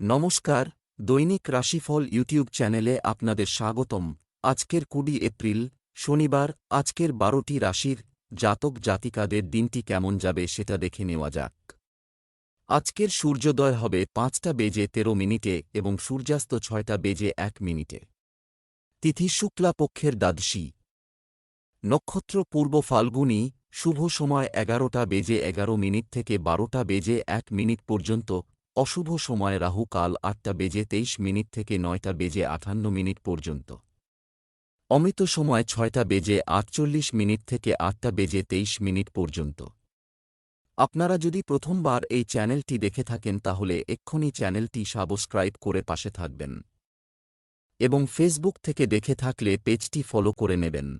নমস্কার, দৈনিক রাশিফল ইউটিউব চ্যানেলে আপনাদের স্বাগতম। আজকের কুড়ি এপ্রিল, শনিবার, আজকের বারোটি রাশির জাতক জাতিকাদের দিনটি কেমন যাবে সেটা দেখে নেওয়া যাক। আজকের সূর্যোদয় হবে পাঁচটা বেজে তেরো মিনিটে এবং সূর্যাস্ত ছয়টা বেজে এক মিনিটে। তিথি শুক্লা পক্ষের দ্বাদশী। নক্ষত্র পূর্ব ফাল্গুনী, শুভ সময় এগারোটা বেজে এগারো মিনিট থেকে বারোটা বেজে এক মিনিট পর্যন্ত অশুভ সময় রাহু কাল আটটা বেজে তেইশ মিনিট থেকে নয়টা বেজে আটান্ন মিনিট পর্যন্ত। অমৃত সময় ছয়টা বেজে আটচল্লিশ মিনিট থেকে আটটা বেজে তেইশ মিনিট পর্যন্ত। আপনারা যদি প্রথমবার এই চ্যানেলটি দেখে থাকেন তাহলে এক্ষুনি চ্যানেলটি সাবস্ক্রাইব করে পাশে থাকবেন। এবং ফেসবুক থেকে দেখে থাকলে পেজটি ফলো করে নেবেন।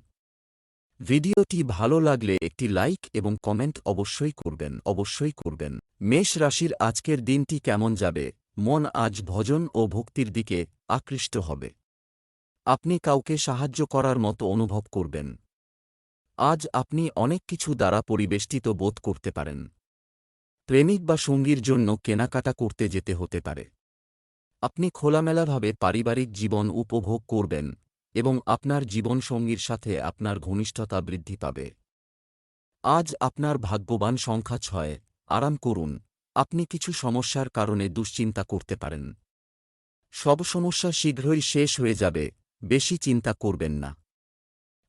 ভিডিওটি ভালো লাগলে একটি লাইক এবং কমেন্ট অবশ্যই করবেন অবশ্যই করবেন। মেষ রাশির আজকের দিনটি কেমন যাবে? মন আজ ভজন ও ভক্তির দিকে আকৃষ্ট হবে। আপনি কাউকে সাহায্য করার মতো অনুভব করবেন। আজ আপনি অনেক কিছু দ্বারা পরিবেষ্টিত বোধ করতে পারেন। প্রেমিক বা সঙ্গীর জন্য কেনাকাটা করতে যেতে হতে পারে। আপনি খোলামেলাভাবে পারিবারিক জীবন উপভোগ করবেন। এবং আপনার জীবনসঙ্গীর সাথে আপনার ঘনিষ্ঠতা বৃদ্ধি পাবে। আজ আপনার ভাগ্যবান সংখ্যা ছয়। আরাম করুন। আপনি কিছু সমস্যার কারণে দুশ্চিন্তা করতে পারেন। সব সমস্যা শীঘ্রই শেষ হয়ে যাবে, বেশি চিন্তা করবেন না।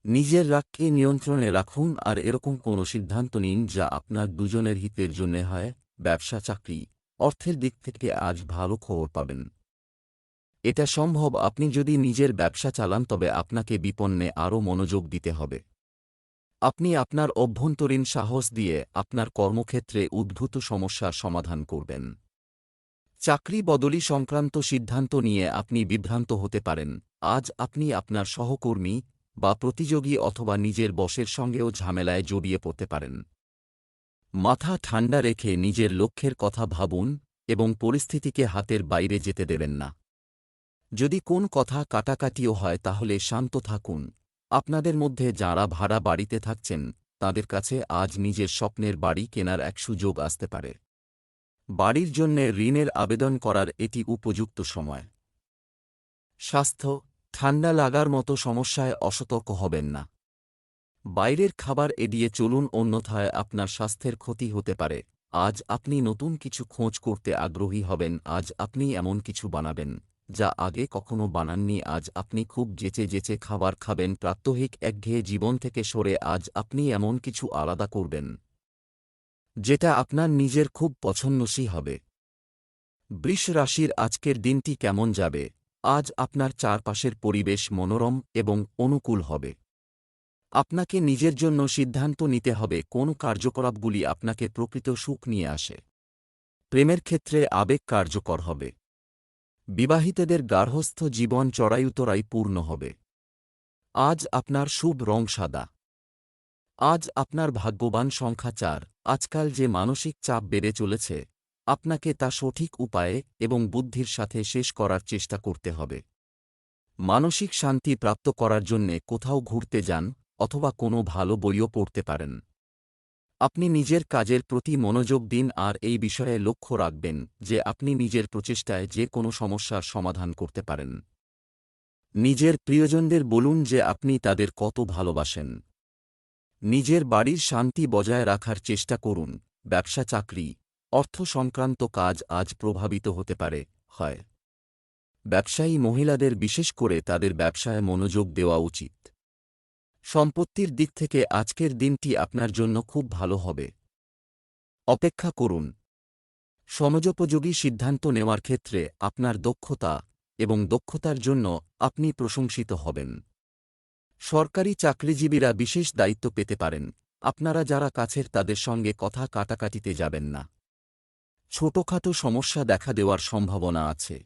নিজের রাগকে নিয়ন্ত্রণে রাখুন আর এরকম কোনো সিদ্ধান্ত নিন যা আপনার দুজনের হিতের জন্য হয়। ব্যবসা, চাকরি, অর্থের দিক থেকে আজ ভালো খবর পাবেন। এটা সম্ভব আপনি যদি নিজের ব্যবসা চালান তবে আপনাকে বিপন্নে আরও মনোযোগ দিতে হবে। আপনি আপনার অভ্যন্তরীণ সাহস দিয়ে আপনার কর্মক্ষেত্রে উদ্ভূত সমস্যার সমাধান করবেন। চাকরি বদলি সংক্রান্ত সিদ্ধান্ত নিয়ে আপনি বিভ্রান্ত হতে পারেন। আজ আপনি আপনার সহকর্মী বা প্রতিযোগী অথবা নিজের বসের সঙ্গেও ঝামেলায় জড়িয়ে পড়তে পারেন। মাথা ঠান্ডা রেখে নিজের লক্ষ্যের কথা ভাবুন এবং পরিস্থিতিকে হাতের বাইরে যেতে দেবেন না। যদি কোন কথা কাটাকাটিও হয় তাহলে শান্ত থাকুন। আপনাদের মধ্যে যাঁরা ভাড়া বাড়িতে থাকছেন, তাদের কাছে আজ নিজের স্বপ্নের বাড়ি কেনার এক সুযোগ আসতে পারে। বাড়ির জন্যে ঋণের আবেদন করার এটি উপযুক্ত সময়। স্বাস্থ্য, ঠান্ডা লাগার মতো সমস্যায় অসতর্ক হবেন না। বাইরের খাবার এড়িয়ে চলুন, অন্যথায় আপনার স্বাস্থ্যের ক্ষতি হতে পারে। আজ আপনি নতুন কিছু খোঁজ করতে আগ্রহী হবেন, আজ আপনি এমন কিছু বানাবেন। যা আগে কখনো বানাননি, আজ আপনি খুব যেচে যেচে খাবার খাবেন, প্রাত্যহিক একঘেয়ে জীবন থেকে সরে আজ আপনি এমন কিছু আলাদা করবেন, যেটা আপনার নিজের খুব পছন্দসী হবে। বৃষ রাশির আজকের দিনটি কেমন যাবে? আজ আপনার চারপাশের পরিবেশ মনোরম এবং অনুকূল হবে। আপনাকে নিজের জন্য সিদ্ধান্ত নিতে হবে, কোন কার্যকলাপগুলি আপনাকে প্রকৃত সুখ নিয়ে আসে। প্রেমের ক্ষেত্রে আবেগ কার্যকর হবে। বিবাহিতদের গার্হস্থ জীবন চড়াইউতরাই পূর্ণ হবে। আজ আপনার শুভ রং সাদা। আজ আপনার ভাগ্যবান সংখ্যা চার। আজকাল যে মানসিক চাপ বেড়ে চলেছে, আপনাকে তা সঠিক উপায়ে এবং বুদ্ধির সাথে শেষ করার চেষ্টা করতে হবে। মানসিক শান্তি প্রাপ্ত করার জন্যে কোথাও ঘুরতে যান অথবা কোনো ভালো বইও পড়তে পারেন। আপনি নিজের কাজের প্রতি মনোযোগ দিন আর এই বিষয়ে লক্ষ্য রাখবেন যে আপনি নিজের প্রচেষ্টায় যে কোনো সমস্যার সমাধান করতে পারেন। নিজের প্রিয়জনদের বলুন যে আপনি তাদের কত ভালোবাসেন। নিজের বাড়ির শান্তি বজায় রাখার চেষ্টা করুন, ব্যবসা চাকরি, অর্থ সংক্রান্ত কাজ আজ প্রভাবিত হতে পারে, হয়। ব্যবসায়ী মহিলাদের বিশেষ করে তাদের ব্যবসায় মনোযোগ দেওয়া উচিত। সম্পত্তির দিক থেকে আজকের দিনটি আপনার জন্য খুব ভালো হবে। অপেক্ষা করুন। সমযোপযোগী সিদ্ধান্ত নেওয়ার ক্ষেত্রে আপনার দক্ষতা এবং দক্ষতার জন্য আপনি প্রশংসিত হবেন। সরকারি চাকরিজীবীরা বিশেষ দায়িত্ব পেতে পারেন। আপনারা যারা কাছের তাদের সঙ্গে কথা কাটাকাটিতে যাবেন না। ছোটখাটো সমস্যা দেখা দেওয়ার সম্ভাবনা আছে।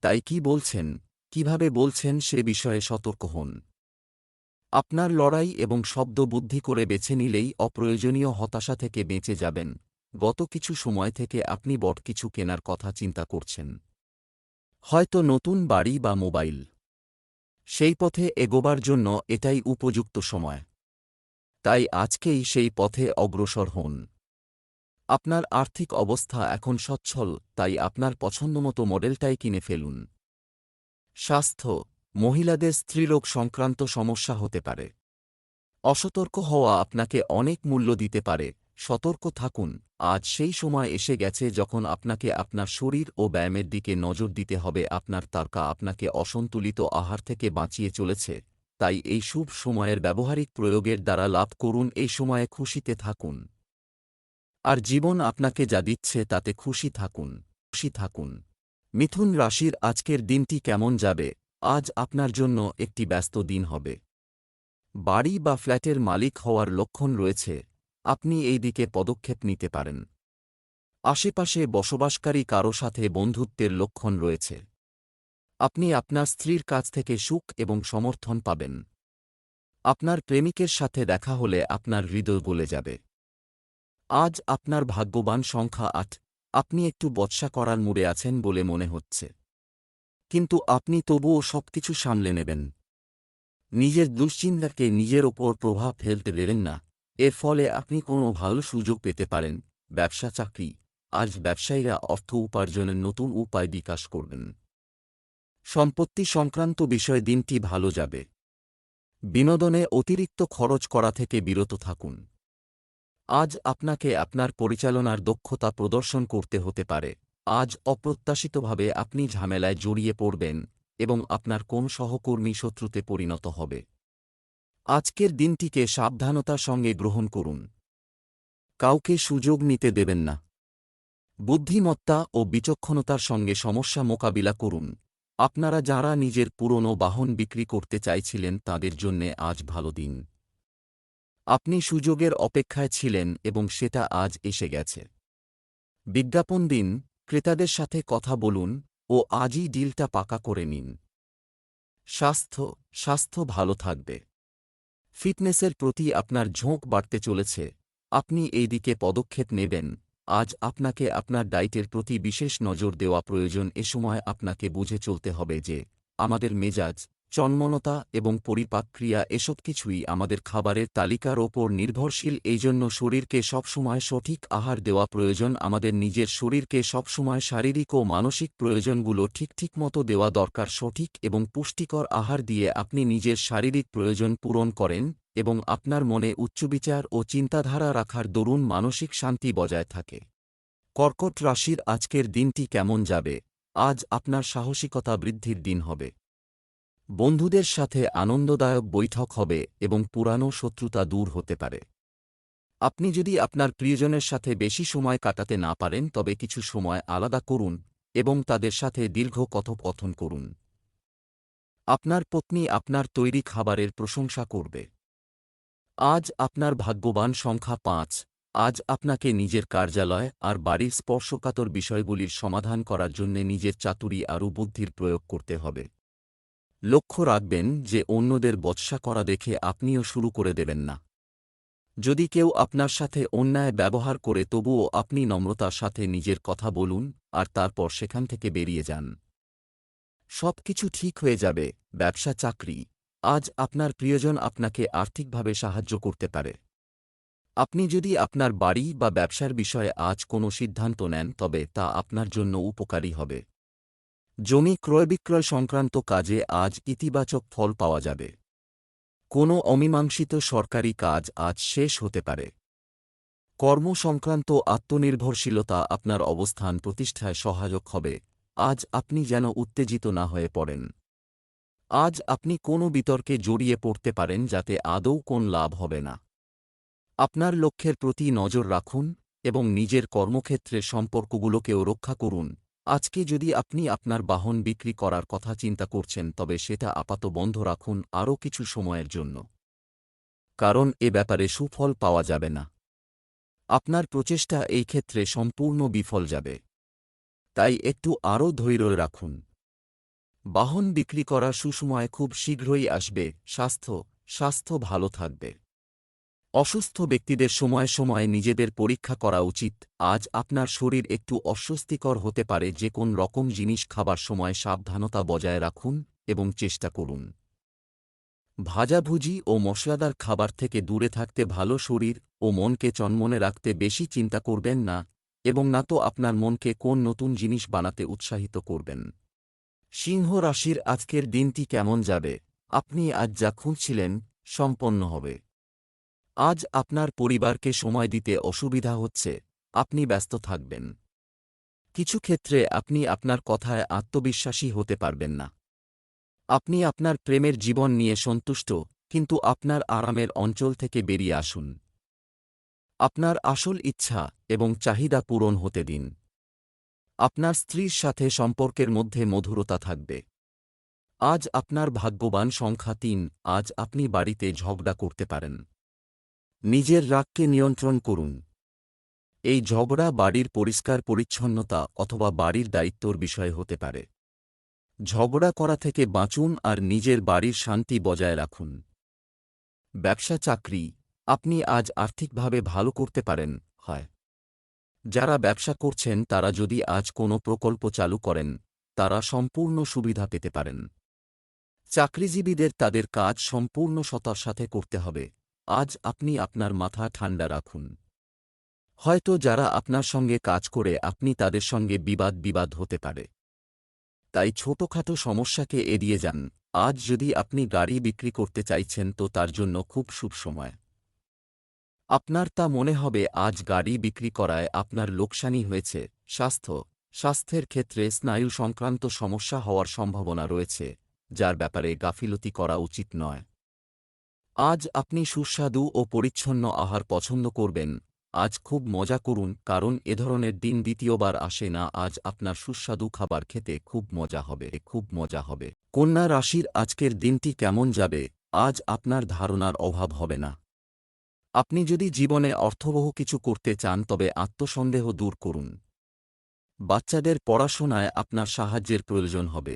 তাই কি বলছেন, কীভাবে বলছেন সে বিষয়ে সতর্ক হন। আপনার লড়াই এবং শব্দ বুদ্ধি করে বেছে নিলেই অপ্রয়োজনীয় হতাশা থেকে বেঁচে যাবেন। গত কিছু সময় থেকে আপনি বট কিছু কেনার কথা চিন্তা করছেন। হয়তো নতুন বাড়ি বা মোবাইল। সেই পথে এগোবার জন্য এটাই উপযুক্ত সময়। তাই আজকেই সেই পথে অগ্রসর হন। আপনার আর্থিক অবস্থা এখন সচ্ছল, তাই আপনার পছন্দমতো মডেলটাই কিনে ফেলুন। স্বাস্থ্য মহিলাদের স্ত্রীরোগ সংক্রান্ত সমস্যা হতে পারে। অসতর্ক হওয়া আপনাকে অনেক মূল্য দিতে পারে। সতর্ক থাকুন। আজ সেই সময় এসে গেছে যখন আপনাকে আপনার শরীর ও ব্যায়ামের দিকে নজর দিতে হবে। আপনার তারকা আপনাকে অসন্তুলিত আহার থেকে বাঁচিয়ে চলেছে। তাই এই শুভ সময়ের ব্যবহারিক প্রয়োগের দ্বারা লাভ করুন। এই সময়ে খুশিতে থাকুন। আর জীবন আপনাকে যা দিচ্ছে তাতে খুশি থাকুন। খুশি থাকুন। মিথুন রাশির আজকের দিনটি কেমন যাবে? আজ আপনার জন্য একটি ব্যস্ত দিন হবে। বাড়ি বা ফ্ল্যাটের মালিক হওয়ার লক্ষণ রয়েছে, আপনি এই দিকে পদক্ষেপ নিতে পারেন। আশেপাশে বসবাসকারী কারও সাথে বন্ধুত্বের লক্ষণ রয়েছে। আপনি আপনার স্ত্রীর কাছ থেকে সুখ এবং সমর্থন পাবেন। আপনার প্রেমিকের সাথে দেখা হলে আপনার হৃদয় গলে যাবে। আজ আপনার ভাগ্যবান সংখ্যা আট, আপনি একটু বৎসা করার মুড়ে আছেন বলে মনে হচ্ছে। কিন্তু আপনি তবুও সবকিছু সামলে নেবেন। নিজের দুশ্চিন্তাকে নিজের ওপর প্রভাব ফেলতে দেবেন না। এর ফলে আপনি কোনো ভালো সুযোগ পেতে পারেন, ব্যবসা, চাকরি। আজ ব্যবসায়ীরা অর্থ উপার্জনের নতুন উপায় বিকাশ করবেন। সম্পত্তি সংক্রান্ত বিষয়ে দিনটি ভালো যাবে। বিনোদনে অতিরিক্ত খরচ করা থেকে বিরত থাকুন। আজ আপনাকে আপনার পরিচালনার দক্ষতা প্রদর্শন করতে হতে পারে। আজ অপ্রত্যাশিতভাবে আপনি ঝামেলায় জড়িয়ে পড়বেন এবং আপনার কোন সহকর্মী শত্রুতে পরিণত হবে। আজকের দিনটিকে সাবধানতার সঙ্গে গ্রহণ করুন। কাউকে সুযোগ নিতে দেবেন না। বুদ্ধিমত্তা ও বিচক্ষণতার সঙ্গে সমস্যা মোকাবিলা করুন। আপনারা যারা নিজের পুরনো বাহন বিক্রি করতে চাইছিলেন তাদের জন্যে আজ ভালো দিন। আপনি সুযোগের অপেক্ষায় ছিলেন এবং সেটা আজ এসে গেছে। বিজ্ঞাপন দিন ক্রেতাদের সাথে কথা বলুন ও আজই ডিলটা পাকা করে নিন। স্বাস্থ্য স্বাস্থ্য ভালো থাকবে। ফিটনেসের প্রতি আপনার ঝোঁক বাড়তে চলেছে। আপনি এই দিকে পদক্ষেপ নেবেন। আজ আপনাকে আপনার ডায়েটের প্রতি বিশেষ নজর দেওয়া প্রয়োজন এ সময় আপনাকে বুঝে চলতে হবে যে, আমাদের মেজাজ চন্মনতা এবং পরিপাক্রিয়া এসব কিছুই আমাদের খাবারের তালিকার ওপর নির্ভরশীল। এই জন্য শরীরকে সবসময় সঠিক আহার দেওয়া প্রয়োজন। আমাদের নিজের শরীরকে সবসময় শারীরিক ও মানসিক প্রয়োজনগুলো ঠিক ঠিক মতো দেওয়া দরকার। সঠিক এবং পুষ্টিকর আহার দিয়ে আপনি নিজের শারীরিক প্রয়োজন পূরণ করেন এবং আপনার মনে উচ্চবিচার ও চিন্তাধারা রাখার দরুন মানসিক শান্তি বজায় থাকে। কর্কট রাশির আজকের দিনটি কেমন যাবে? আজ আপনার সাহসিকতা বৃদ্ধির দিন হবে। বন্ধুদের সাথে আনন্দদায়ক বৈঠক হবে এবং পুরানো শত্রুতা দূর হতে পারে। আপনি যদি আপনার প্রিয়জনের সাথে বেশি সময় কাটাতে না পারেন, তবে কিছু সময় আলাদা করুন এবং তাদের সাথে দীর্ঘ কথোপকথন করুন। আপনার পত্নী আপনার তৈরি খাবারের প্রশংসা করবে। আজ আপনার ভাগ্যবান সংখ্যা পাঁচ। আজ আপনাকে নিজের কার্যালয় আর বাড়ির স্পর্শকাতর বিষয়গুলির সমাধান করার জন্য নিজের চাতুরি আরও বুদ্ধির প্রয়োগ করতে হবে। লক্ষ্য রাখবেন যে অন্যদের বৎসা করা দেখে আপনিও শুরু করে দেবেন না। যদি কেউ আপনার সাথে অন্যায় ব্যবহার করে, তবুও আপনি নম্রতার সাথে নিজের কথা বলুন আর তারপর সেখান থেকে বেরিয়ে যান। সব কিছু ঠিক হয়ে যাবে, ব্যবসা, চাকরি। আজ আপনার প্রিয়জন আপনাকে আর্থিকভাবে সাহায্য করতে পারে। আপনি যদি আপনার বাড়ি বা ব্যবসার বিষয়ে আজ কোনো সিদ্ধান্ত নেন, তবে তা আপনার জন্য উপকারী হবে। জমি ক্রয়বিক্রয় সংক্রান্ত কাজে আজ ইতিবাচক ফল পাওয়া যাবে। কোনো অমীমাংসিত সরকারি কাজ আজ শেষ হতে পারে। কর্ম সংক্রান্ত আত্মনির্ভরশীলতা আপনার অবস্থান প্রতিষ্ঠায় সহায়ক হবে। আজ আপনি যেন উত্তেজিত না হয়ে পড়েন। আজ আপনি কোনো বিতর্কে জড়িয়ে পড়তে পারেন যাতে আদৌ কোন লাভ হবে না। আপনার লক্ষ্যের প্রতি নজর রাখুন এবং নিজের কর্মক্ষেত্রে সম্পর্কগুলোকেও রক্ষা করুন। আজকে যদি আপনি আপনার বাহন বিক্রি করার কথা চিন্তা করছেন, তবে সেটা আপাত বন্ধ রাখুন আরও কিছু সময়ের জন্য। কারণ এ ব্যাপারে সুফল পাওয়া যাবে না। আপনার প্রচেষ্টা এই ক্ষেত্রে সম্পূর্ণ বিফল যাবে। তাই একটু আরও ধৈর্য রাখুন। বাহন বিক্রি করা সুসময় খুব শীঘ্রই আসবে। স্বাস্থ্য স্বাস্থ্য ভালো থাকবে। অসুস্থ ব্যক্তিদের সময় সময় নিজেদের পরীক্ষা করা উচিত। আজ আপনার শরীর একটু অস্বস্তিকর হতে পারে যে কোন রকম জিনিস খাবার সময় সাবধানতা বজায় রাখুন এবং চেষ্টা করুন। ভাজাভুজি ও মশলাদার খাবার থেকে দূরে থাকতে ভালো শরীর ও মনকে চনমনে রাখতে বেশি চিন্তা করবেন না এবং না তো আপনার মনকে কোন নতুন জিনিস বানাতে উৎসাহিত করবেন। সিংহ রাশির আজকের দিনটি কেমন যাবে? আপনি আজ যা খুঁজছিলেন সম্পন্ন হবে। আজ আপনার পরিবারকে সময় দিতে অসুবিধা হচ্ছে, আপনি ব্যস্ত থাকবেন। কিছু ক্ষেত্রে আপনি আপনার কথায় আত্মবিশ্বাসী হতে পারবেন না। আপনি আপনার প্রেমের জীবন নিয়ে সন্তুষ্ট, কিন্তু আপনার আরামের অঞ্চল থেকে বেরিয়ে আসুন। আপনার আসল ইচ্ছা এবং চাহিদা পূরণ হতে দিন। আপনার স্ত্রীর সাথে সম্পর্কের মধ্যে মধুরতা থাকবে। আজ আপনার ভাগ্যবান সংখ্যা তিন, আজ আপনি বাড়িতে ঝগড়া করতে পারেন। নিজের রাগকে নিয়ন্ত্রণ করুন। এই ঝগড়া বাড়ির পরিষ্কার পরিচ্ছন্নতা অথবা বাড়ির দায়িত্বর বিষয় হতে পারে। ঝগড়া করা থেকে বাঁচুন আর নিজের বাড়ির শান্তি বজায় রাখুন। ব্যবসা চাকরি, আপনি আজ আর্থিকভাবে ভালো করতে পারেন, হয়। যারা ব্যবসা করছেন, তারা যদি আজ কোনো প্রকল্প চালু করেন, তারা সম্পূর্ণ সুবিধা পেতে পারেন। চাকরিজীবীদের তাদের কাজ সম্পূর্ণ সতার সাথে করতে হবে। আজ আপনি আপনার মাথা ঠান্ডা রাখুন। হয়তো যারা আপনার সঙ্গে কাজ করে আপনি তাদের সঙ্গে বিবাদ বিবাদ হতে পারে। তাই ছোটখাটো সমস্যাকে এড়িয়ে যান। আজ যদি আপনি গাড়ি বিক্রি করতে চাইছেন তো তার জন্য খুব শুভ সময়। আপনার তা মনে হবে আজ গাড়ি বিক্রি করায় আপনার লোকসানি হয়েছে। স্বাস্থ্য, স্বাস্থ্যের ক্ষেত্রে স্নায়ু সংক্রান্ত সমস্যা হওয়ার সম্ভাবনা রয়েছে, যার ব্যাপারে গাফিলতি করা উচিত নয়। আজ আপনি সুস্বাদু ও পরিচ্ছন্ন আহার পছন্দ করবেন। আজ খুব মজা করুন, কারণ এ ধরনের দিন দ্বিতীয়বার আসে না। আজ আপনার সুস্বাদু খাবার খেতে খুব মজা হবে, খুব মজা হবে। কন্যা রাশির আজকের দিনটি কেমন যাবে? আজ আপনার ধারণার অভাব হবে না। আপনি যদি জীবনে অর্থবহ কিছু করতে চান, তবে আত্মসন্দেহ দূর করুন। বাচ্চাদের পড়াশোনায় আপনার সাহায্যের প্রয়োজন হবে।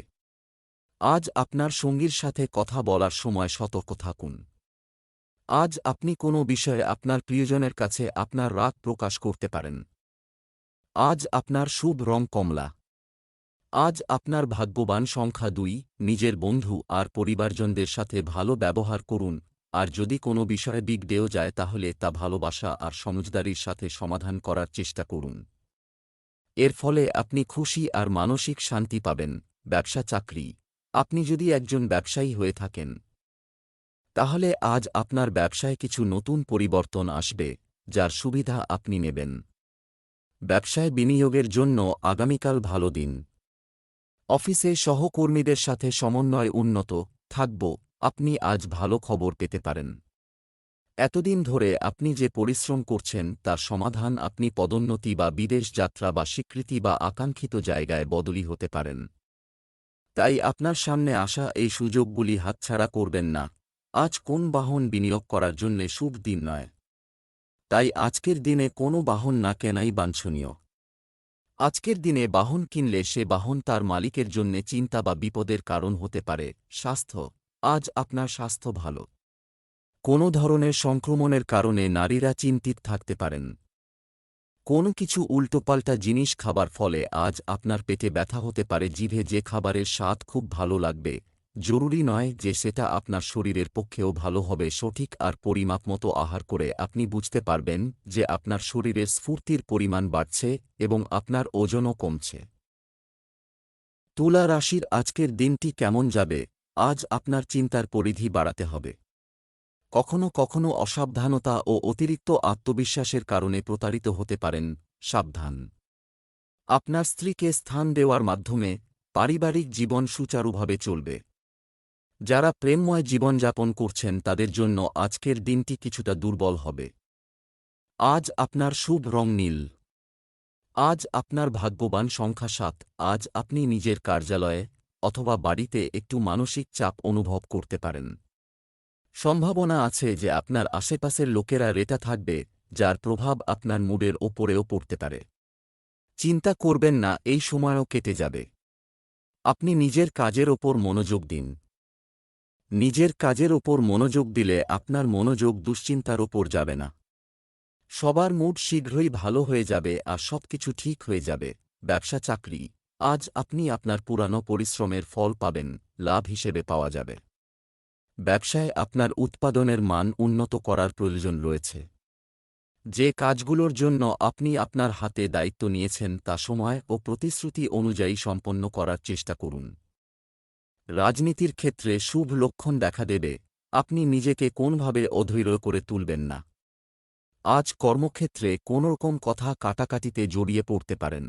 আজ আপনার সঙ্গীর সাথে কথা বলার সময় সতর্ক থাকুন। আজ আপনি কোনো বিষয়ে আপনার প্রিয়জনের কাছে আপনার রাগ প্রকাশ করতে পারেন। আজ আপনার শুভ রং কমলা। আজ আপনার ভাগ্যবান সংখ্যা দুই, নিজের বন্ধু আর পরিবারজনদের সাথে ভালো ব্যবহার করুন, আর যদি কোনো বিষয়ে বিগড়েও যায় তাহলে তা ভালোবাসা আর সমজদারির সাথে সমাধান করার চেষ্টা করুন। এর ফলে আপনি খুশি আর মানসিক শান্তি পাবেন ব্যবসা চাকরি আপনি যদি একজন ব্যবসায়ী হয়ে থাকেন তাহলে আজ আপনার ব্যবসায় কিছু নতুন পরিবর্তন আসবে, যার সুবিধা আপনি নেবেন। ব্যবসায় বিনিয়োগের জন্য আগামীকাল ভালো দিন। অফিসে সহকর্মীদের সাথে সমন্বয় উন্নত, থাকব, আপনি আজ ভালো খবর পেতে পারেন। এতদিন ধরে আপনি যে পরিশ্রম করছেন, তার সমাধান আপনি পদোন্নতি বা বিদেশ যাত্রা বা স্বীকৃতি বা আকাঙ্ক্ষিত জায়গায় বদলি হতে পারেন। তাই আপনার সামনে আসা এই সুযোগগুলি হাতছাড়া করবেন না। আজ কোন বাহন বিনিয়োগ করার জন্যে শুভ দিন নয়। তাই আজকের দিনে কোনো বাহন না কেনাই বাঞ্ছনীয়। আজকের দিনে বাহন কিনলে সে বাহন তার মালিকের জন্যে চিন্তা বা বিপদের কারণ হতে পারে। স্বাস্থ্য, আজ আপনার স্বাস্থ্য ভালো। কোনো ধরনের সংক্রমণের কারণে নারীরা চিন্তিত থাকতে পারেন। কোনো কিছু উল্টোপাল্টা জিনিস খাবার ফলে আজ আপনার পেটে ব্যথা হতে পারে। জিভে যে খাবারের স্বাদ খুব ভালো লাগবে। জরুরি নয় যে সেটা আপনার শরীরের পক্ষেও ভালো হবে, সঠিক আর পরিমাপ মতো আহার করে আপনি বুঝতে পারবেন যে আপনার শরীরের স্ফূর্তির পরিমাণ বাড়ছে এবং আপনার ওজনও কমছে। তুলা রাশির আজকের দিনটি কেমন যাবে? আজ আপনার চিন্তার পরিধি বাড়াতে হবে। কখনো কখনো অসাবধানতা ও অতিরিক্ত আত্মবিশ্বাসের কারণে প্রতারিত হতে পারেন, সাবধান। আপনার স্ত্রীকে স্থান দেওয়ার মাধ্যমে পারিবারিক জীবন সুচারুভাবে চলবে। যারা প্রেমময় জীবনযাপন করছেন তাদের জন্য আজকের দিনটি কিছুটা দুর্বল হবে। আজ আপনার শুভ রং নীল। আজ আপনার ভাগ্যবান সংখ্যা সাত। আজ আপনি নিজের কার্যালয়ে অথবা বাড়িতে একটু মানসিক চাপ অনুভব করতে পারেন। সম্ভাবনা আছে যে আপনার আশেপাশের লোকেরা রেটা থাকবে, যার প্রভাব আপনার মুডের ওপরেও পড়তে পারে। চিন্তা করবেন না, এই সময়ও কেটে যাবে। আপনি নিজের কাজের ওপর মনোযোগ দিন। নিজের কাজের ওপর মনোযোগ দিলে আপনার মনোযোগ দুশ্চিন্তার ওপর যাবে না। সবার মুড শীঘ্রই ভালো হয়ে যাবে আর সবকিছু ঠিক হয়ে যাবে। ব্যবসা চাকরি। আজ আপনি আপনার পুরানো পরিশ্রমের ফল পাবেন, লাভ হিসেবে পাওয়া যাবে। ব্যবসায় আপনার উৎপাদনের মান উন্নত করার প্রয়োজন রয়েছে। যে কাজগুলোর জন্য আপনি আপনার হাতে দায়িত্ব নিয়েছেন তা সময় ও প্রতিশ্রুতি অনুযায়ী সম্পন্ন করার চেষ্টা করুন। রাজনীতির ক্ষেত্রে শুভ লক্ষণ দেখা দেবে, আপনি নিজেকে কোনভাবে অধৈর্য করে তুলবেন না। আজ কর্মক্ষেত্রে কোনোরকম কথা কাটাকাটিতে জড়িয়ে পড়তে পারেন।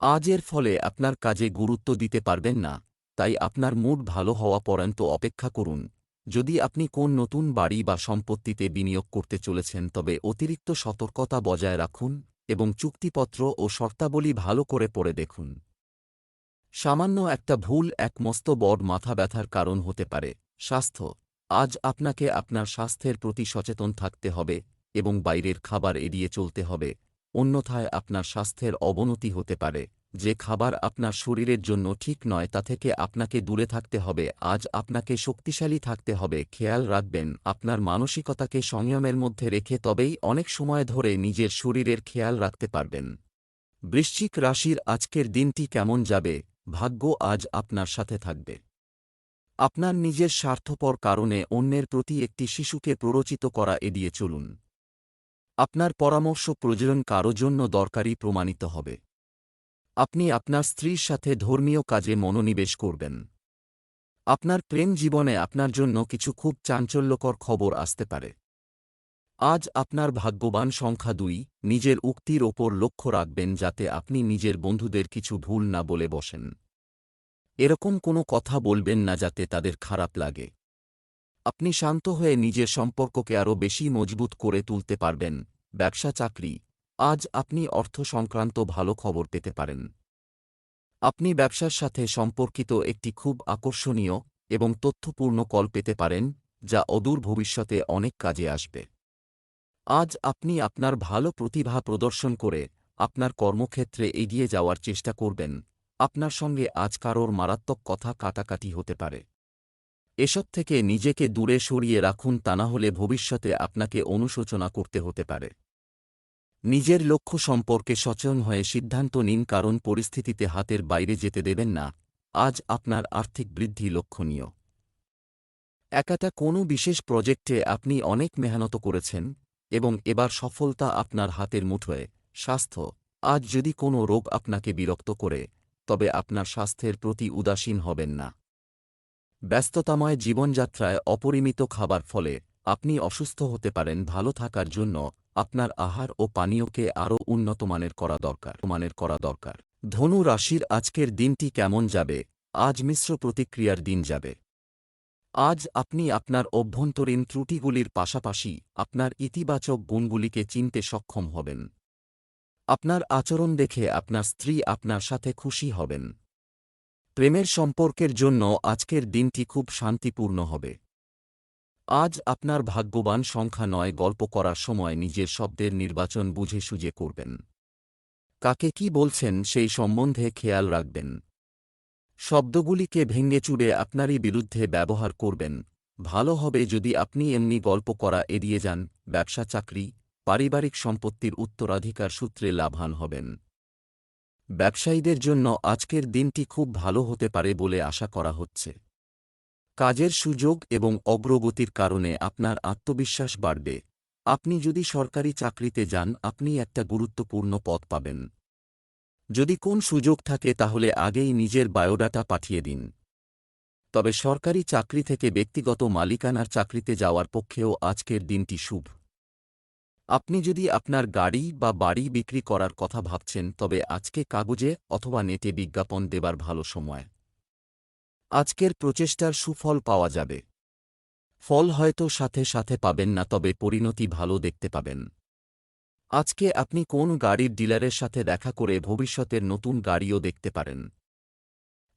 আজ এর ফলে আপনার কাজে গুরুত্ব দিতে পারবেন না, তাই আপনার মুড ভালো হওয়া পর্যন্ত অপেক্ষা করুন। যদি আপনি কোন নতুন বাড়ি বা সম্পত্তিতে বিনিয়োগ করতে চলেছেন তবে অতিরিক্ত সতর্কতা বজায় রাখুন এবং চুক্তিপত্র ও শর্তাবলী ভালো করে পড়ে দেখুন। সামান্য একটা ভুল, এক মস্ত বড় মাথা ব্যথার কারণ হতে পারে। স্বাস্থ্য। আজ আপনাকে আপনার স্বাস্থ্যের প্রতি সচেতন থাকতে হবে এবং বাইরের খাবার এড়িয়ে চলতে হবে। অন্যথায় আপনার স্বাস্থ্যের অবনতি হতে পারে। যে খাবার আপনার শরীরের জন্য ঠিক নয়, তা থেকে আপনাকে দূরে থাকতে হবে। আজ আপনাকে শক্তিশালী থাকতে হবে। খেয়াল রাখবেন, আপনার মানসিকতাকে সংযমের মধ্যে রেখে তবেই অনেক সময় ধরে নিজের শরীরের খেয়াল রাখতে পারবেন। বৃশ্চিক রাশির আজকের দিনটি কেমন যাবে? ভাগ্য আজ আপনার সাথে থাকবে। আপনার নিজের স্বার্থপর কারণে অন্যের প্রতি একটি শিশুকে প্ররোচিত করা এড়িয়ে চলুন। আপনার পরামর্শ প্রয়োজন কারও জন্য দরকারি প্রমাণিত হবে। আপনি আপনার স্ত্রীর সাথে ধর্মীয় কাজে মনোনিবেশ করবেন। আপনার প্রেম জীবনে আপনার জন্য কিছু খুব চাঞ্চল্যকর খবর আসতে পারে। আজ আপনার ভাগ্যবান সংখ্যা দুই, নিজের উক্তির ওপর লক্ষ্য রাখবেন যাতে আপনি নিজের বন্ধুদের কিছু ভুল না বলে বসেন। এরকম কোনো কথা বলবেন না যাতে তাদের খারাপ লাগে। আপনি শান্ত হয়ে নিজের সম্পর্ককে আরও বেশি মজবুত করে তুলতে পারবেন। ব্যবসা, চাকরি, আজ আপনি অর্থ সংক্রান্ত ভালো খবর পেতে পারেন। আপনি ব্যবসার সাথে সম্পর্কিত একটি খুব আকর্ষণীয় এবং তথ্যপূর্ণ কল পেতে পারেন, যা অদূর ভবিষ্যতে অনেক কাজে আসবে। আজ আপনি আপনার ভালো প্রতিভা প্রদর্শন করে আপনার কর্মক্ষেত্রে এগিয়ে যাওয়ার চেষ্টা করবেন। আপনার সঙ্গে আজ কারোর মারাত্মক কথা কাটাকাটি হতে পারে। এসব থেকে নিজেকে দূরে সরিয়ে রাখুন তা না হলে ভবিষ্যতে আপনাকে অনুশোচনা করতে হতে পারে। নিজের লক্ষ্য সম্পর্কে সচেতন হয়ে সিদ্ধান্ত নিন কারণ পরিস্থিতিতে হাতের বাইরে যেতে দেবেন না। আজ আপনার আর্থিক বৃদ্ধি লক্ষণীয়। একাটা কোনো বিশেষ প্রজেক্টে আপনি অনেক মেহনত করেছেন এবং এবার সফলতা আপনার হাতের মুঠোয়। স্বাস্থ্য, আজ যদি কোনো রোগ আপনাকে বিরক্ত করে, তবে আপনার স্বাস্থ্যের প্রতি উদাসীন হবেন না। ব্যস্ততাময় জীবনযাত্রায় অপরিমিত খাবার ফলে আপনি অসুস্থ হতে পারেন। ভালো থাকার জন্য আপনার আহার ও পানীয়কে আরও উন্নতমানের করা দরকার। মানের করা দরকার। ধনু রাশির আজকের দিনটি কেমন যাবে? আজ মিশ্র প্রতিক্রিয়ার দিন যাবে। আজ আপনি আপনার অভ্যন্তরীণ ত্রুটিগুলির পাশাপাশি আপনার ইতিবাচক গুণগুলিকে চিনতে সক্ষম হবেন। আপনার আচরণ দেখে আপনার স্ত্রী আপনার সাথে খুশি হবেন। প্রেমের সম্পর্কের জন্য আজকের দিনটি খুব শান্তিপূর্ণ হবে। আজ আপনার ভাগ্যবান সংখ্যা নয় গল্প করার সময় নিজের শব্দের নির্বাচন বুঝে সুঝে করবেন। কাকে কি বলছেন সেই সম্বন্ধে খেয়াল রাখবেন। শব্দগুলিকে ভেঙে চুড়ে আপনারই বিরুদ্ধে ব্যবহার করবেন। ভালো হবে যদি আপনি এমনি গল্প করা এড়িয়ে যান, ব্যবসা, চাকরি, পারিবারিক সম্পত্তির উত্তরাধিকার সূত্রে লাভান হবেন। ব্যবসায়ীদের জন্য আজকের দিনটি খুব ভালো হতে পারে বলে আশা করা হচ্ছে। কাজের সুযোগ এবং অগ্রগতির কারণে আপনার আত্মবিশ্বাস বাড়বে। আপনি যদি সরকারি চাকরিতে যান, আপনি একটা গুরুত্বপূর্ণ পদ পাবেন। যদি কোন সুযোগ থাকে তাহলে আগেই নিজের বায়োডাটা পাঠিয়ে দিন। তবে সরকারি চাকরি থেকে ব্যক্তিগত মালিকানার চাকরিতে যাওয়ার পক্ষেও আজকের দিনটি শুভ। আপনি যদি আপনার গাড়ি বা বাড়ি বিক্রি করার কথা ভাবছেন, তবে আজকে কাগজে অথবা নেটে বিজ্ঞাপন দেবার ভালো সময়। আজকের প্রচেষ্টার সুফল পাওয়া যাবে। ফল হয়তো সাথে সাথে পাবেন না, তবে পরিণতি ভালো দেখতে পাবেন। আজকে আপনি কোন গাড়ির ডিলারের সাথে দেখা করে ভবিষ্যতের নতুন গাড়িও দেখতে পারেন।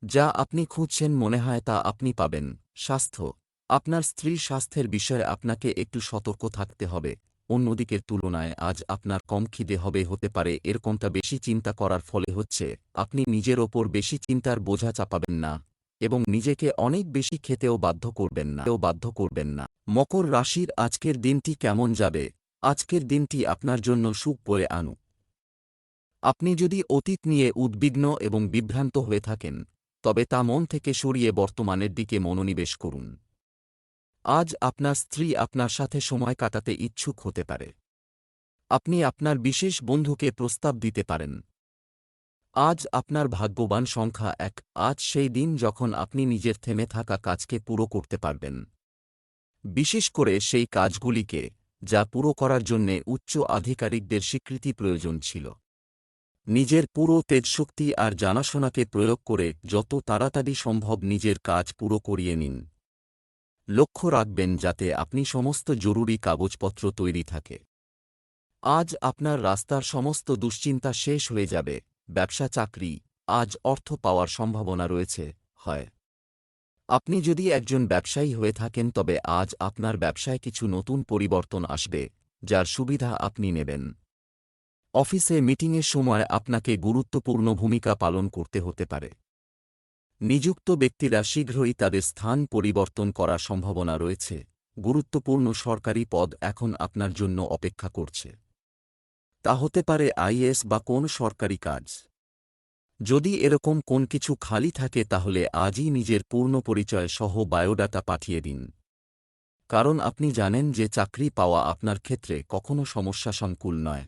যা আপনি খুঁজছেন মনে হয় তা আপনি পাবেন। স্বাস্থ্য। আপনার স্ত্রীর স্বাস্থ্যের বিষয়ে আপনাকে একটু সতর্ক থাকতে হবে। অন্যদিকের তুলনায় আজ আপনার কম খিদে হবে হতে পারে, এরকমটা বেশি চিন্তা করার ফলে হচ্ছে, আপনি নিজের ওপর বেশি চিন্তার বোঝা চাপাবেন না এবং নিজেকে অনেক বেশি খেতেও বাধ্য করবেন না। বাধ্য করবেন না। মকর রাশির আজকের দিনটি কেমন যাবে? আজকের দিনটি আপনার জন্য সুখ বয়ে আনুক আপনি যদি অতীত নিয়ে উদ্বিগ্ন এবং বিভ্রান্ত হয়ে থাকেন, তবে তা মন থেকে সরিয়ে বর্তমানের দিকে মনোনিবেশ করুন। আজ আপনার স্ত্রী আপনার সাথে সময় কাটাতে ইচ্ছুক হতে পারে। আপনি আপনার বিশেষ বন্ধুকে প্রস্তাব দিতে পারেন। আজ আপনার ভাগ্যবান সংখ্যা এক, আজ সেই দিন যখন আপনি নিজের থেমে থাকা কাজকে পুরো করতে পারবেন। বিশেষ করে সেই কাজগুলিকে যা পুরো করার জন্যে উচ্চ আধিকারিকদের স্বীকৃতি প্রয়োজন ছিল। নিজের পুরো তেজশক্তি আর জানাশোনাকে প্রয়োগ করে যত তাড়াতাড়ি সম্ভব নিজের কাজ পুরো করিয়ে নিন। লক্ষ্য রাখবেন যাতে আপনি সমস্ত জরুরি কাগজপত্র তৈরি থাকে। আজ আপনার রাস্তার সমস্ত দুশ্চিন্তা শেষ হয়ে যাবে। ব্যবসা, চাকরি, আজ অর্থ পাওয়ার সম্ভাবনা রয়েছে, হয়। আপনি যদি একজন ব্যবসায়ী হয়ে থাকেন, তবে আজ আপনার ব্যবসায় কিছু নতুন পরিবর্তন আসবে, যার সুবিধা আপনি নেবেন। অফিসে মিটিংয়ের সময় আপনাকে গুরুত্বপূর্ণ ভূমিকা পালন করতে হতে পারে। নিযুক্ত ব্যক্তিরা শীঘ্রই তাদের স্থান পরিবর্তন করার সম্ভাবনা রয়েছে। গুরুত্বপূর্ণ সরকারি পদ এখন আপনার জন্য অপেক্ষা করছে। তা হতে পারে আইএস বা কোন সরকারি কাজ। যদি এরকম কোন কিছু খালি থাকে তাহলে আজই নিজের পূর্ণ পরিচয় সহ বায়োডাটা পাঠিয়ে দিন। কারণ আপনি জানেন যে চাকরি পাওয়া আপনার ক্ষেত্রে কখনো সমস্যা সংকুল নয়।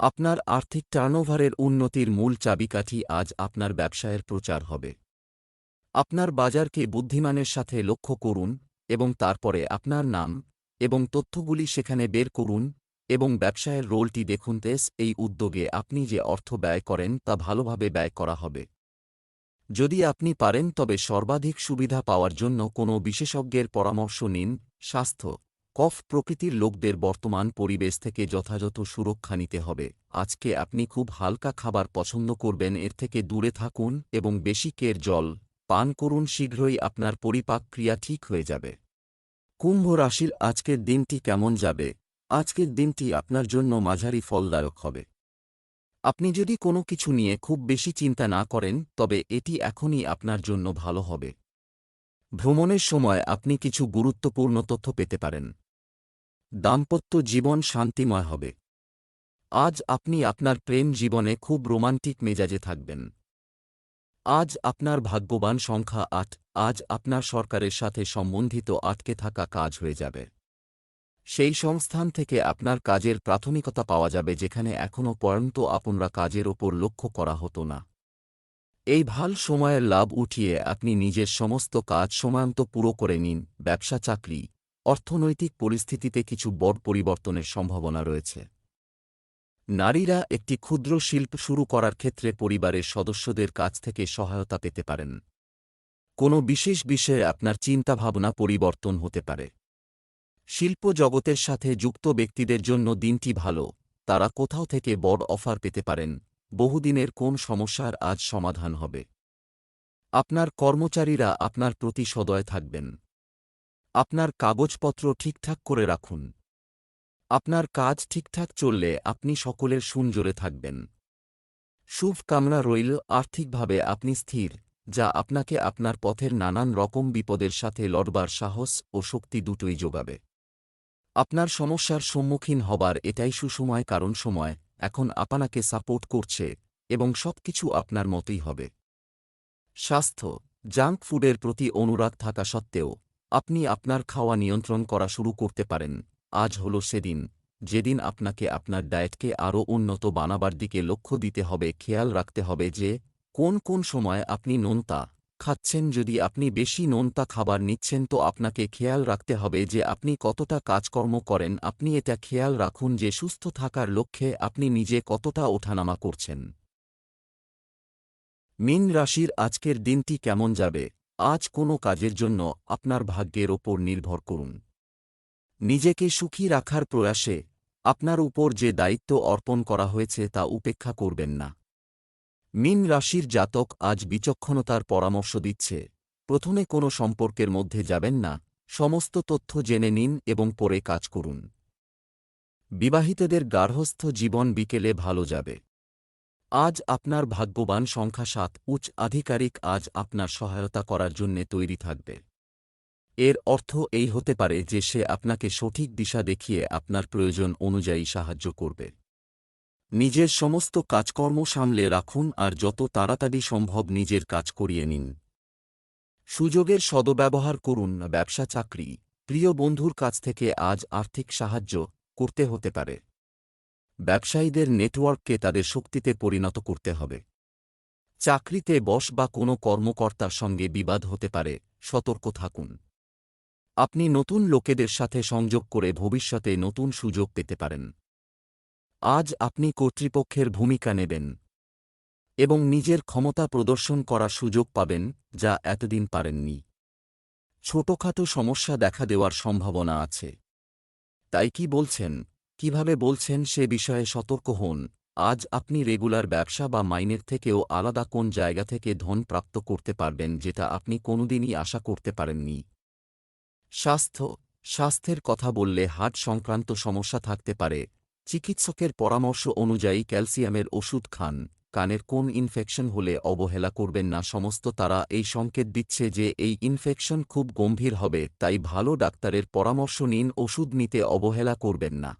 আপনার আর্থিক টার্নওভারের উন্নতির মূল চাবিকাঠি আজ আপনার ব্যবসায়ের প্রচার হবে। আপনার বাজারকে বুদ্ধিমানের সাথে লক্ষ্য করুন এবং তারপরে আপনার নাম এবং তথ্যগুলি সেখানে বের করুন এবং ব্যবসায়ের রোলটি দেখুন, তেস, এই উদ্যোগে আপনি যে অর্থ ব্যয় করেন তা ভালোভাবে ব্যয় করা হবে। যদি আপনি পারেন, তবে সর্বাধিক সুবিধা পাওয়ার জন্য কোনো বিশেষজ্ঞের পরামর্শ নিন। স্বাস্থ্য, কফ প্রকৃতির লোকদের বর্তমান পরিবেশ থেকে যথাযথ সুরক্ষা নিতে হবে। আজকে আপনি খুব হালকা খাবার পছন্দ করবেন, এর থেকে দূরে থাকুন এবং বেশি কের জল পান করুন, শীঘ্রই আপনার পরিপাক ক্রিয়া ঠিক হয়ে যাবে। কুম্ভ রাশির আজকের দিনটি কেমন যাবে? আজকের দিনটি আপনার জন্য মাঝারি ফলদায়ক হবে। আপনি যদি কোনো কিছু নিয়ে খুব বেশি চিন্তা না করেন, তবে এটি এখনই আপনার জন্য ভালো হবে। ভ্রমণের সময় আপনি কিছু গুরুত্বপূর্ণ তথ্য পেতে পারেন। দাম্পত্য জীবন শান্তিময় হবে। আজ আপনি আপনার প্রেম জীবনে খুব রোমান্টিক মেজাজে থাকবেন। আজ আপনার ভাগ্যবান সংখ্যা আট, আজ আপনার সরকারের সাথে সম্বন্ধিত আটকে থাকা কাজ হয়ে যাবে। সেই সংস্থান থেকে আপনার কাজের প্রাথমিকতা পাওয়া যাবে যেখানে এখনও পর্যন্ত আপনারা কাজের ওপর লক্ষ্য করা হতো না। এই ভালো সময়ের লাভ উঠিয়ে আপনি নিজের সমস্ত কাজ সময়ন্ত পুরো করে নিন, ব্যবসা, চাকরি, অর্থনৈতিক পরিস্থিতিতে কিছু বড় পরিবর্তনের সম্ভাবনা রয়েছে। নারীরা একটি ক্ষুদ্র শিল্প শুরু করার ক্ষেত্রে পরিবারের সদস্যদের কাছ থেকে সহায়তা পেতে পারেন। কোনো বিশেষ বিষয়ে আপনার চিন্তাভাবনা পরিবর্তন হতে পারে। শিল্প জগতের সাথে যুক্ত ব্যক্তিদের জন্য দিনটি ভালো। তারা কোথাও থেকে বড় অফার পেতে পারেন। বহুদিনের কোন সমস্যার আজ সমাধান হবে। আপনার কর্মচারীরা আপনার প্রতি সদয় থাকবেন। আপনার কাগজপত্র ঠিকঠাক করে রাখুন। আপনার কাজ ঠিকঠাক চললে আপনি সকলের সুনজোরে থাকবেন। শুভ কামনা রইল আর্থিকভাবে আপনি স্থির, যা আপনাকে আপনার পথের নানান রকম বিপদের সাথে লড়বার সাহস ও শক্তি দুটোই যোগাবে। আপনার সমস্যার সম্মুখীন হবার এটাই সুসময় কারণ সময়, এখন আপনাকে সাপোর্ট করছে, এবং সবকিছু আপনার মতোই হবে। স্বাস্থ্য, জাঙ্ক ফুডের প্রতি অনুরাগ থাকা সত্ত্বেও, আপনি আপনার খাওয়া নিয়ন্ত্রণ করা শুরু করতে পারেন। আজ হল সেদিন, যেদিন আপনাকে আপনার ডায়েটকে আরও উন্নত বানাবার দিকে লক্ষ্য দিতে হবে, খেয়াল রাখতে হবে যে, কোন কোন সময় আপনি নোনতা খাচ্ছেন যদি আপনি বেশি নোনতা খাবার নিচ্ছেন তো আপনাকে খেয়াল রাখতে হবে যে আপনি কতটা কাজকর্ম করেন, আপনি এটা খেয়াল রাখুন যে সুস্থ থাকার লক্ষ্যে আপনি নিজে কতটা ওঠানামা করছেন। মিন রাশির আজকের দিনটি কেমন যাবে? আজ কোনো কাজের জন্য আপনার ভাগ্যের ওপর নির্ভর করুন। নিজেকে সুখী রাখার প্রয়াসে আপনার উপর যে দায়িত্ব অর্পণ করা হয়েছে তা উপেক্ষা করবেন না। মিন রাশির জাতক আজ বিচক্ষণতার পরামর্শ দিচ্ছে। প্রথমে কোনো সম্পর্কের মধ্যে যাবেন না, সমস্ত তথ্য জেনে নিন এবং পরে কাজ করুন। বিবাহিতদের গার্হস্থ জীবন বিকেলে ভালো যাবে। আজ আপনার ভাগ্যবান সংখ্যা সাত, উচ্চ আধিকারিক আজ আপনার সহায়তা করার জন্যে তৈরি থাকবে। এর অর্থ এই হতে পারে যে সে আপনাকে সঠিক দিশা দেখিয়ে আপনার প্রয়োজন অনুযায়ী সাহায্য করবে। নিজের সমস্ত কাজকর্ম সামলে রাখুন আর যত তাড়াতাড়ি সম্ভব নিজের কাজ করিয়ে নিন। সুযোগের সদব্যবহার করুন, ব্যবসা, চাকরি। প্রিয় বন্ধুর কাছ থেকে আজ আর্থিক সাহায্য করতে হতে পারে। ব্যবসায়ীদের নেটওয়ার্ককে তাদের শক্তিতে পরিণত করতে হবে। চাকরিতে বস বা কোনো কর্মকর্তার সঙ্গে বিবাদ হতে পারে, সতর্ক থাকুন। আপনি নতুন লোকেদের সাথে সংযোগ করে ভবিষ্যতে নতুন সুযোগ পেতে পারেন। আজ আপনি কর্তৃপক্ষের ভূমিকা নেবেন এবং নিজের ক্ষমতা প্রদর্শন করার সুযোগ পাবেন যা এতদিন পারেননি। ছোটখাটো সমস্যা দেখা দেওয়ার সম্ভাবনা আছে। তাই কি বলছেন? কীভাবে বলছেন সে বিষয়ে সতর্ক হন। আজ আপনি রেগুলার ব্যবসা বা মাইনের থেকেও আলাদা কোন জায়গা থেকে ধন প্রাপ্ত করতে পারবেন যেটা আপনি কোনোদিনই আশা করতে পারেননি। স্বাস্থ্য, স্বাস্থ্যের কথা বললে হার্ট সংক্রান্ত সমস্যা থাকতে পারে। চিকিৎসকের পরামর্শ অনুযায়ী ক্যালসিয়ামের ওষুধ খান। কানের কোন ইনফেকশন হলে অবহেলা করবেন না সমস্ত তারা এই সংকেত দিচ্ছে যে এই ইনফেকশন খুব গম্ভীর হবে, তাই ভালো ডাক্তারের পরামর্শ নিন, ওষুধ নিতে অবহেলা করবেন না।